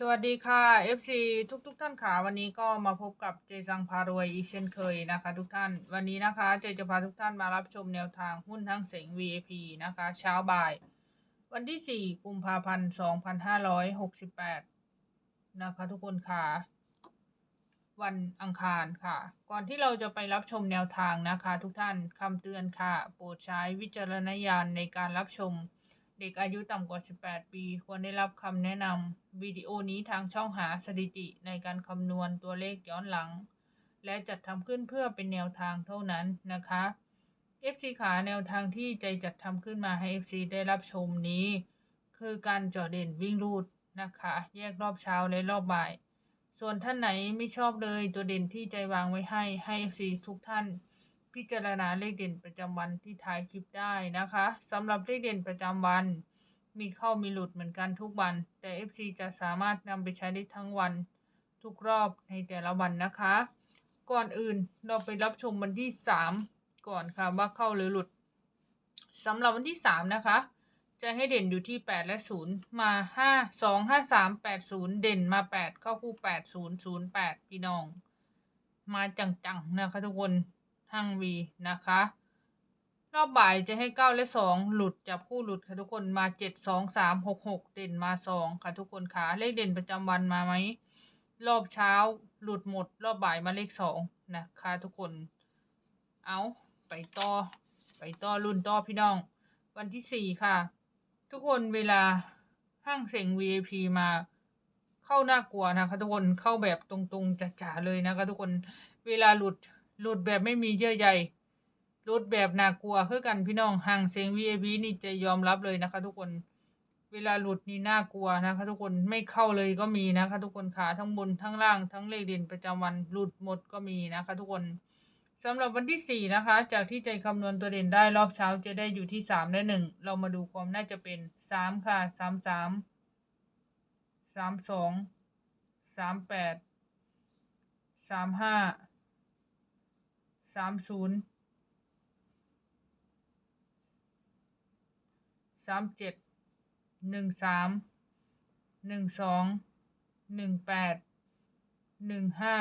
สวัสดีค่ะ FC ทุกทุกๆท่านค่ะวันนี้ก็มาพบกับเจสังพารวยอีกเช่นเคยนะคะ ทุกท่านวันนี้นะคะเจจะพาทุกท่านมารับชมแนวทางหุ้นทั้งเสง VIP นะคะ เช้าบ่าย วันที่ 4 กุมภาพันธ์2568 นะคะ ทุกคนค่ะ วันอังคารค่ะ ก่อนที่เราจะไปรับชมแนวทางนะคะ ทุกท่านคำเตือนค่ะ โปรดใช้วิจารณญาณในการรับชม เด็กอายุต่ำกว่า 18 ปี ควรได้รับคำแนะนำวิดีโอนี้ทางช่องหาสถิติในการคำนวณตัวเลขย้อนหลัง และจัดทำขึ้นเพื่อเป็นแนวทางเท่านั้นนะคะ FC ขาแนวทางที่ใจจัดทำขึ้นมาให้ FC ได้รับชมนี้ คือการเจาะเด่นวิ่งรูดนะคะ แยกรอบเช้าและรอบบ่าย ส่วนท่านไหนไม่ชอบเลยตัวเด่นที่ใจวางไว้ให้ให้ FC ทุกท่าน พิจารณาเลขเด่นประจำวันที่ท้ายคลิปได้นะคะสำหรับเลขเด่นประจำวัน มีเข้ามีหลุดเหมือนกันทุกวัน แต่ FC จะสามารถนำไปใช้ได้ทั้งวัน ทุกรอบในแต่ละวันนะคะ ก่อนอื่นเราไปรับชมวันที่ 3 ก่อนค่ะว่าเข้าหรือหลุดสำหรับวันที่ 3 นะคะ จะให้เด่นอยู่ที่ 8 และ 0 มา 5 2 5 3 8 0 เด่นมา 8 เข้าคู่ 8 0 0 8 พี่น้อง มาจังๆนะคะทุกคน ห้างวีนะคะ รอบบ่ายจะให้เก้าและสองหลุดจับคู่หลุดค่ะทุกคนมาเจ็ดสองสามหกหกเด่นมาสองค่ะทุกคนค่ะเลขเด่นประจำวันมาไหมรอบเช้าหลุดหมด รอบบ่ายมาเลขสองนะคะทุกคน เอาไปต่อ ไปต่อรุ่นต่อพี่น้อง วันที่สี่ค่ะ ทุกคนเวลาห้างเสียง VIP มาเข้าน่ากลัวนะคะทุกคนเข้าแบบตรงๆจ๋าๆเลยนะคะทุกคนเวลาหลุด หลุดแบบไม่มีเยื่อใยหลุดแบบน่ากลัวคือกันพี่น้องห่างเสียง VIP นี่จะยอมรับเลยนะคะ ทุกคนเวลาหลุดนี่น่ากลัวนะคะ ทุกคนไม่เข้าเลยก็มีนะคะ ทุกคนขาทั้งบนทั้งล่างทั้งเลขเด่นประจำวันหลุดหมดก็มีนะคะ ทุกคนสำหรับวันที่สี่นะคะ จากที่ใจคำนวณตัวเด่นได้รอบเช้าจะได้อยู่ที่สามและหนึ่งเรามาดูความน่าจะเป็นสามค่ะสามสามสามสองสามแปดสามห้า สามศูนย์สามเจ็ดหนึ่งสามหนึ่งสองหนึ่งแปดหนึ่งห้า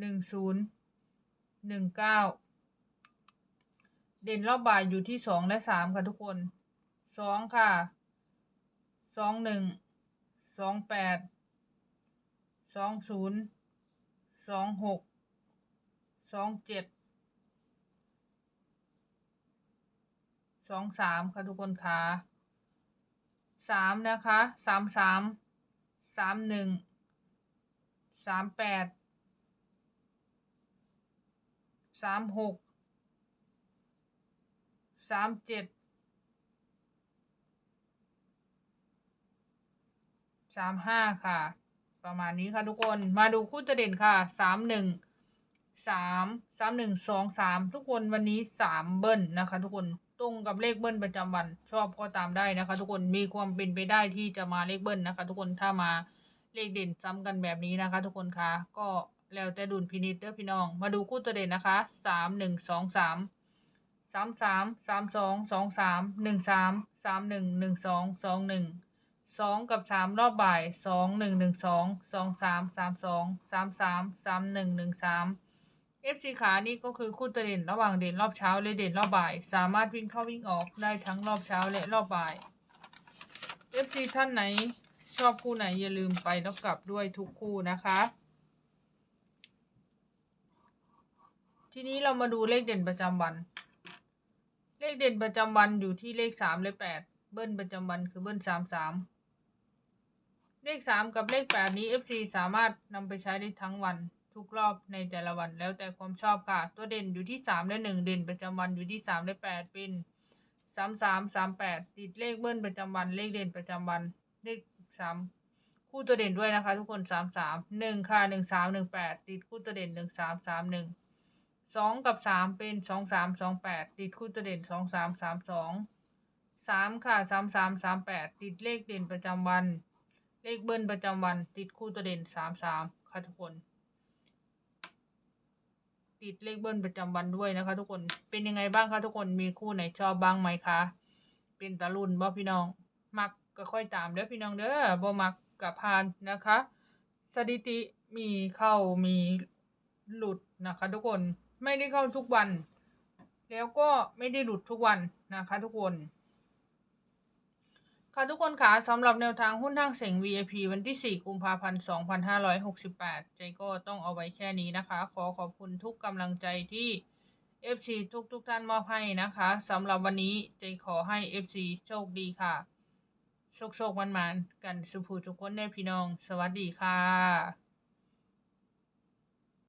หนึ่งศูนย์หนึ่งเก้าเด่นรอบบ่ายอยู่ที่สองและสามค่ะทุกคนสองค่ะสองหนึ่งสองแปดสองศูนย์สองหก สองเจ็ดสองสามค่ะทุกคนค่ะสามนะคะสามสามสามหนึ่งสามแปดสามหกสามเจ็ดสามห้าค่ะ ประมาณนี้ค่ะทุกคนมาดูคู่ตัวเด่นค่ะสามหนึ่ง สามสามหนึ่งสองสามทุกคนวันนี้สามเบิ้ลนะคะ ทุกคนตรงกับเลขเบิ้ลประจำวันชอบก็ตามได้นะคะ ทุกคนมีความเป็นไปได้ที่จะมาเลขเบิ้ลนะคะ ทุกคนถ้ามาเลขเด่นซ้ำกันแบบนี้นะคะ ทุกคนคะก็แล้วแต่ดุลพินิจเด้อพี่น้อง มาดูคู่ตัวเด่นนะคะสามหนึ่งสองสามสามสามสามสองสองสามหนึ่งสามสามหนึ่งหนึ่งสองสองหนึ่งสองกับสามรอบบ่ายสองหนึ่งหนึ่งสองสองสามสามสองสามสามสามหนึ่งหนึ่งสาม เอฟซีขานี่ก็คือคู่ตัวเด่นระหว่างเด่นรอบเช้าและเด่นรอบบ่าย สามารถวิ่งเข้าวิ่งออกได้ทั้งรอบเช้าและรอบบ่ายเอฟซีท่านไหนชอบคู่ไหนอย่าลืมไปแล้วกลับด้วยทุกคู่นะคะ ทีนี้เรามาดูเลขเด่นประจำวัน เลขเด่นประจำวันอยู่ที่เลขสามและแปดเบิ้ลประจำวันคือเบิ้ลสามสามเลขสามกับเลขแปดนี้ FC สามารถนำไปใช้ได้ทั้งวัน ทุกรอบในแต่ละวันแล้วแต่ความชอบค่ะ ตัวเด่นอยู่ที่สามและหนึ่งเด่นประจำวันอยู่ที่สามและแปดเป็นสามสามสามแปดติดเลขเบิ้ลประจำวันเลขเด่นประจำวันเลขสามคู่ตัวเด่นด้วยนะคะ ทุกคนสามสามหนึ่งค่ะหนึ่งสามหนึ่งแปดติดคู่ตัวเด่นหนึ่งสามสามหนึ่งสองกับสามเป็นสองสามสองแปดติดคู่ตัวเด่นสองสามสามสองสามค่ะสามสามสามแปดติดเลขเด่นประจำวัน เลขเบิ้ลประจำวัน ติดคู่ตัวเด่นสามสามค่ะทุกคน ติดเลขเบิ้ลประจำวันด้วยนะคะ ทุกคนเป็นยังไงบ้างคะทุกคนมีคู่ไหนชอบบ้างไหมคะ เป็นตะลุนบ่พี่น้อง มักก็ค่อยตามเด้อพี่น้องเด้อบ่มักกับพานนะคะ สถิติมีเข้ามีหลุดนะคะ ทุกคนไม่ได้เข้าทุกวัน แล้วก็ไม่ได้หลุดทุกวันนะคะ ทุกคน ค่ะทุกคนค่ะสำหรับแนวทางหุ้นทางเสียง VIP วันที่ 4 กุมภาพันธ์ 2568ใจก็ต้องเอาไว้แค่นี้นะคะ ขอขอบคุณทุกกำลังใจที่ FC ทุกทุกท่านมอบให้นะคะสำหรับวันนี้ใจขอให้ FC โชคดีค่ะ โชคโชคมันมันๆกันสุภูทุกคนในพี่น้อง สวัสดีค่ะ